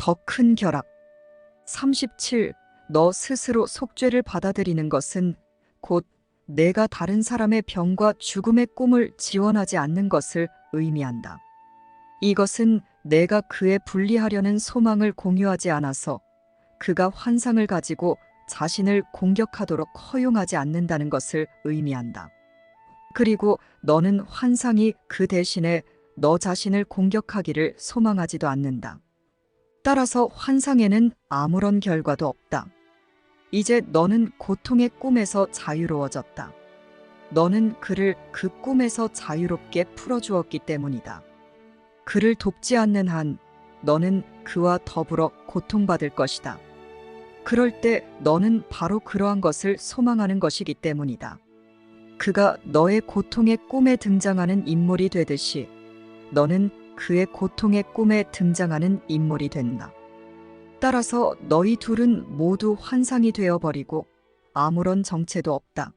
더 큰 결합. 37. 너 스스로 속죄를 받아들이는 것은 곧 내가 다른 사람의 병과 죽음의 꿈을 지원하지 않는 것을 의미한다. 이것은 내가 그에 분리하려는 소망을 공유하지 않아서 그가 환상을 가지고 자신을 공격하도록 허용하지 않는다는 것을 의미한다. 그리고 너는 환상이 그 대신에 너 자신을 공격하기를 소망하지도 않는다. 따라서 환상에는 아무런 결과도 없다. 이제 너는 고통의 꿈에서 자유로워졌다. 너는 그를 그 꿈에서 자유롭게 풀어주었기 때문이다. 그를 돕지 않는 한 너는 그와 더불어 고통받을 것이다. 그럴 때 너는 바로 그러한 것을 소망하는 것이기 때문이다. 그가 너의 고통의 꿈에 등장하는 인물이 되듯이 너는 그의 고통의 꿈에 등장하는 인물이 된다. 따라서 너희 둘은 모두 환상이 되어버리고 아무런 정체도 없다.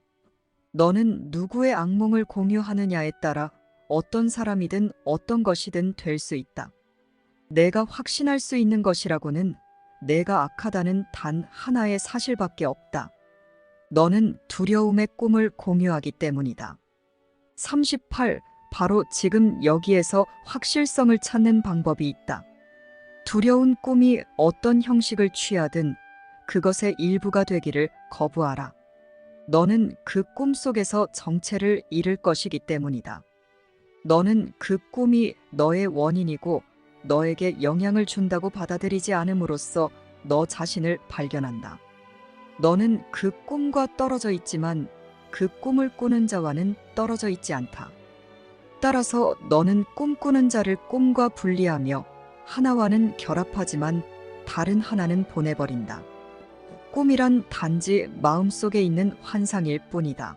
너는 누구의 악몽을 공유하느냐에 따라 어떤 사람이든 어떤 것이든 될 수 있다. 내가 확신할 수 있는 것이라고는 내가 악하다는 단 하나의 사실밖에 없다. 너는 두려움의 꿈을 공유하기 때문이다. 38. 바로 지금 여기에서 확실성을 찾는 방법이 있다. 두려운 꿈이 어떤 형식을 취하든 그것의 일부가 되기를 거부하라. 너는 그 꿈 속에서 정체를 잃을 것이기 때문이다. 너는 그 꿈이 너의 원인이고 너에게 영향을 준다고 받아들이지 않음으로써 너 자신을 발견한다. 너는 그 꿈과 떨어져 있지만 그 꿈을 꾸는 자와는 떨어져 있지 않다. 따라서 너는 꿈꾸는 자를 꿈과 분리하며 하나와는 결합하지만 다른 하나는 보내버린다. 꿈이란 단지 마음속에 있는 환상일 뿐이다.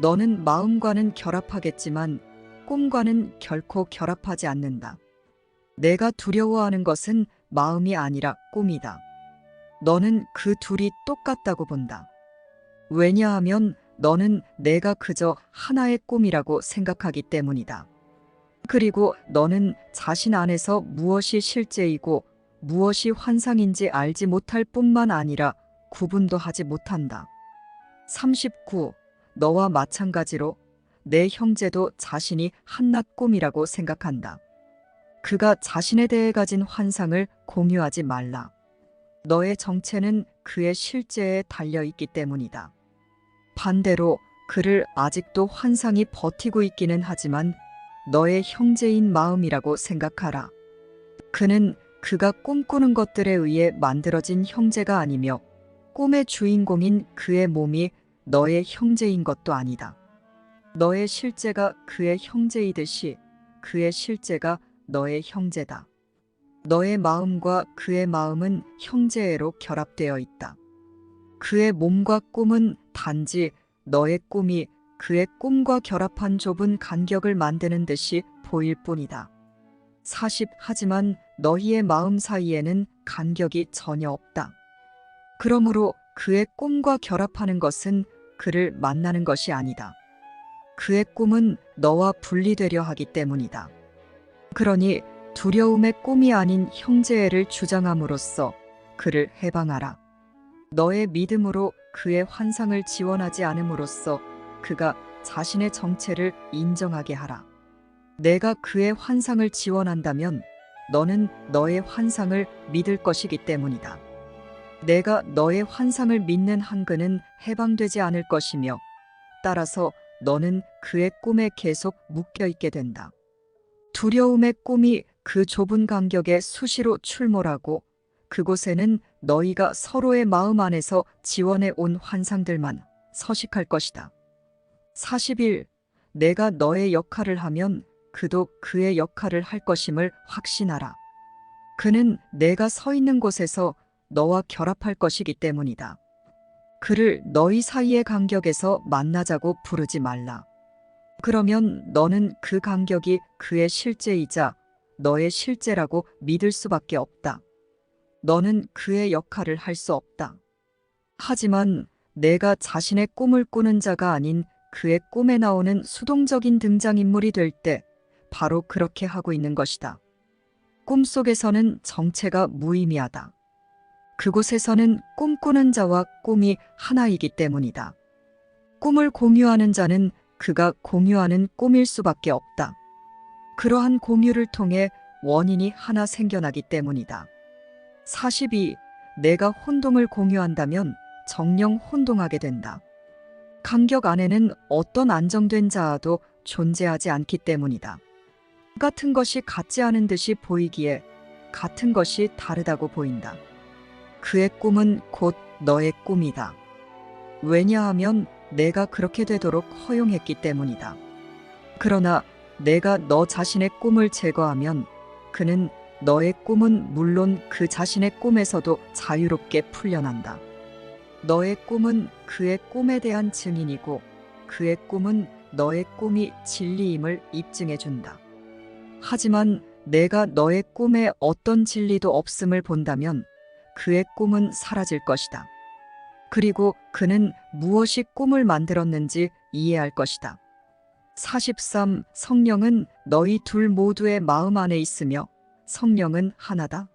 너는 마음과는 결합하겠지만 꿈과는 결코 결합하지 않는다. 내가 두려워하는 것은 마음이 아니라 꿈이다. 너는 그 둘이 똑같다고 본다. 왜냐하면 너는 내가 그저 하나의 꿈이라고 생각하기 때문이다. 그리고 너는 자신 안에서 무엇이 실제이고 무엇이 환상인지 알지 못할 뿐만 아니라 구분도 하지 못한다. 39. 너와 마찬가지로 내 형제도 자신이 한낱 꿈이라고 생각한다. 그가 자신에 대해 가진 환상을 공유하지 말라. 너의 정체는 그의 실제에 달려 있기 때문이다. 반대로 그를 아직도 환상이 버티고 있기는 하지만 너의 형제인 마음이라고 생각하라. 그는 그가 꿈꾸는 것들에 의해 만들어진 형제가 아니며 꿈의 주인공인 그의 몸이 너의 형제인 것도 아니다. 너의 실제가 그의 형제이듯이 그의 실제가 너의 형제다. 너의 마음과 그의 마음은 형제애로 결합되어 있다. 그의 몸과 꿈은 단지 너의 꿈이 그의 꿈과 결합한 좁은 간격을 만드는 듯이 보일 뿐이다. 40. 하지만 너희의 마음 사이에는 간격이 전혀 없다. 그러므로 그의 꿈과 결합하는 것은 그를 만나는 것이 아니다. 그의 꿈은 너와 분리되려 하기 때문이다. 그러니 두려움의 꿈이 아닌 형제애를 주장함으로써 그를 해방하라. 너의 믿음으로 그의 환상을 지원하지 않음으로써 그가 자신의 정체를 인정하게 하라. 내가 그의 환상을 지원한다면 너는 너의 환상을 믿을 것이기 때문이다. 내가 너의 환상을 믿는 한그는 해방되지 않을 것이며 따라서 너는 그의 꿈에 계속 묶여 있게 된다. 두려움의 꿈이 그 좁은 간격에 수시로 출몰하고 그곳에는 너희가 서로의 마음 안에서 지원해 온 환상들만 서식할 것이다. 40일 내가 너의 역할을 하면 그도 그의 역할을 할 것임을 확신하라. 그는 내가 서 있는 곳에서 너와 결합할 것이기 때문이다. 그를 너희 사이의 간격에서 만나자고 부르지 말라. 그러면 너는 그 간격이 그의 실제이자 너의 실제라고 믿을 수밖에 없다. 너는 그의 역할을 할 수 없다. 하지만 내가 자신의 꿈을 꾸는 자가 아닌 그의 꿈에 나오는 수동적인 등장인물이 될 때 바로 그렇게 하고 있는 것이다. 꿈속에서는 정체가 무의미하다. 그곳에서는 꿈꾸는 자와 꿈이 하나이기 때문이다. 꿈을 공유하는 자는 그가 공유하는 꿈일 수밖에 없다. 그러한 공유를 통해 원인이 하나 생겨나기 때문이다. 42. 내가 혼동을 공유한다면 정령 혼동하게 된다. 간격 안에는 어떤 안정된 자아도 존재하지 않기 때문이다. 같은 것이 같지 않은 듯이 보이기에 같은 것이 다르다고 보인다. 그의 꿈은 곧 너의 꿈이다. 왜냐하면 내가 그렇게 되도록 허용했기 때문이다. 그러나 내가 너 자신의 꿈을 제거하면 그는 너의 꿈은 물론 그 자신의 꿈에서도 자유롭게 풀려난다. 너의 꿈은 그의 꿈에 대한 증인이고 그의 꿈은 너의 꿈이 진리임을 입증해 준다. 하지만 내가 너의 꿈에 어떤 진리도 없음을 본다면 그의 꿈은 사라질 것이다. 그리고 그는 무엇이 꿈을 만들었는지 이해할 것이다. 43. 성령은 너희 둘 모두의 마음 안에 있으며 성령은 하나다.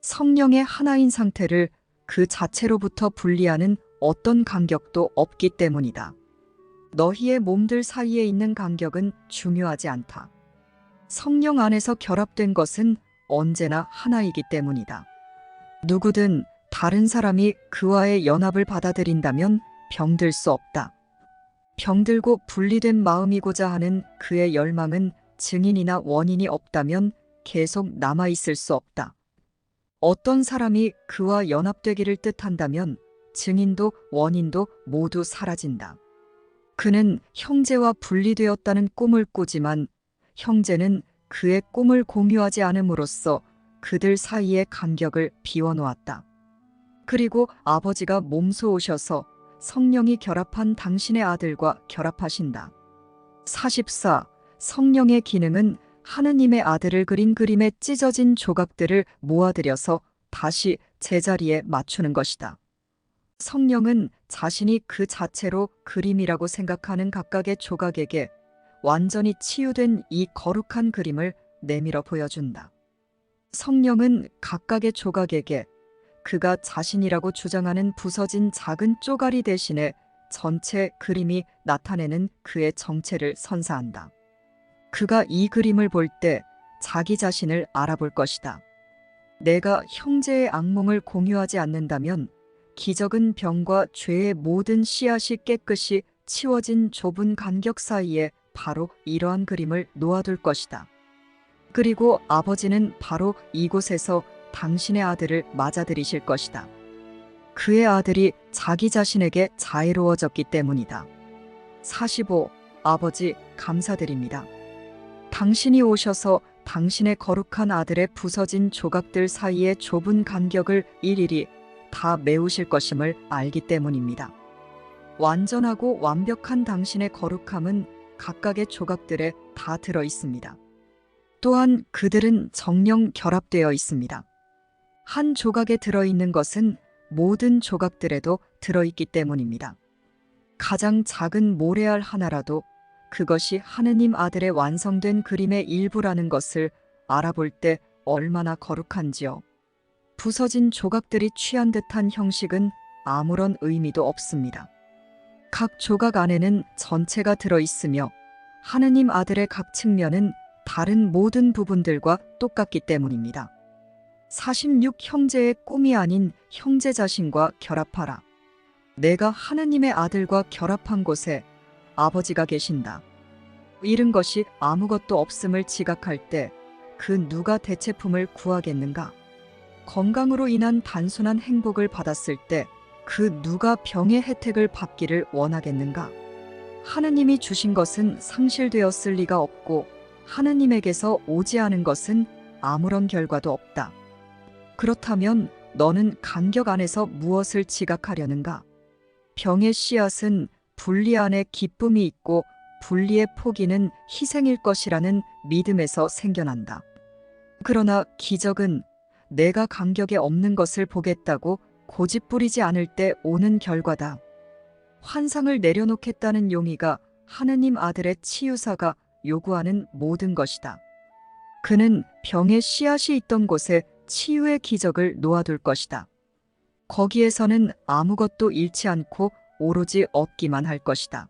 성령의 하나인 상태를 그 자체로부터 분리하는 어떤 간격도 없기 때문이다. 너희의 몸들 사이에 있는 간격은 중요하지 않다. 성령 안에서 결합된 것은 언제나 하나이기 때문이다. 누구든 다른 사람이 그와의 연합을 받아들인다면 병들 수 없다. 병들고 분리된 마음이고자 하는 그의 열망은 증인이나 원인이 없다면 계속 남아있을 수 없다. 어떤 사람이 그와 연합되기를 뜻한다면 증인도 원인도 모두 사라진다. 그는 형제와 분리되었다는 꿈을 꾸지만 형제는 그의 꿈을 공유하지 않음으로써 그들 사이의 간격을 비워놓았다. 그리고 아버지가 몸소 오셔서 성령이 결합한 당신의 아들과 결합하신다. 44. 성령의 기능은 하느님의 아들을 그린 그림에 찢어진 조각들을 모아들여서 다시 제자리에 맞추는 것이다. 성령은 자신이 그 자체로 그림이라고 생각하는 각각의 조각에게 완전히 치유된 이 거룩한 그림을 내밀어 보여준다. 성령은 각각의 조각에게 그가 자신이라고 주장하는 부서진 작은 쪼가리 대신에 전체 그림이 나타내는 그의 정체를 선사한다. 그가 이 그림을 볼 때 자기 자신을 알아볼 것이다. 내가 형제의 악몽을 공유하지 않는다면 기적은 병과 죄의 모든 씨앗이 깨끗이 치워진 좁은 간격 사이에 바로 이러한 그림을 놓아둘 것이다. 그리고 아버지는 바로 이곳에서 당신의 아들을 맞아들이실 것이다. 그의 아들이 자기 자신에게 자애로워졌기 때문이다. 45. 아버지, 감사드립니다. 당신이 오셔서 당신의 거룩한 아들의 부서진 조각들 사이의 좁은 간격을 일일이 다 메우실 것임을 알기 때문입니다. 완전하고 완벽한 당신의 거룩함은 각각의 조각들에 다 들어 있습니다. 또한 그들은 정령 결합되어 있습니다. 한 조각에 들어있는 것은 모든 조각들에도 들어있기 때문입니다. 가장 작은 모래알 하나라도 그것이 하느님 아들의 완성된 그림의 일부라는 것을 알아볼 때 얼마나 거룩한지요. 부서진 조각들이 취한 듯한 형식은 아무런 의미도 없습니다. 각 조각 안에는 전체가 들어있으며 하느님 아들의 각 측면은 다른 모든 부분들과 똑같기 때문입니다. 46 형제의 꿈이 아닌 형제 자신과 결합하라. 내가 하느님의 아들과 결합한 곳에 아버지가 계신다. 잃은 것이 아무것도 없음을 지각할 때 그 누가 대체품을 구하겠는가? 건강으로 인한 단순한 행복을 받았을 때 그 누가 병의 혜택을 받기를 원하겠는가? 하느님이 주신 것은 상실되었을 리가 없고 하느님에게서 오지 않은 것은 아무런 결과도 없다. 그렇다면 너는 간격 안에서 무엇을 지각하려는가? 병의 씨앗은 분리 안에 기쁨이 있고 분리의 포기는 희생일 것이라는 믿음에서 생겨난다. 그러나 기적은 내가 간격에 없는 것을 보겠다고 고집부리지 않을 때 오는 결과다. 환상을 내려놓겠다는 용의가 하느님 아들의 치유사가 요구하는 모든 것이다. 그는 병의 씨앗이 있던 곳에 치유의 기적을 놓아둘 것이다. 거기에서는 아무것도 잃지 않고 오로지 얻기만 할 것이다.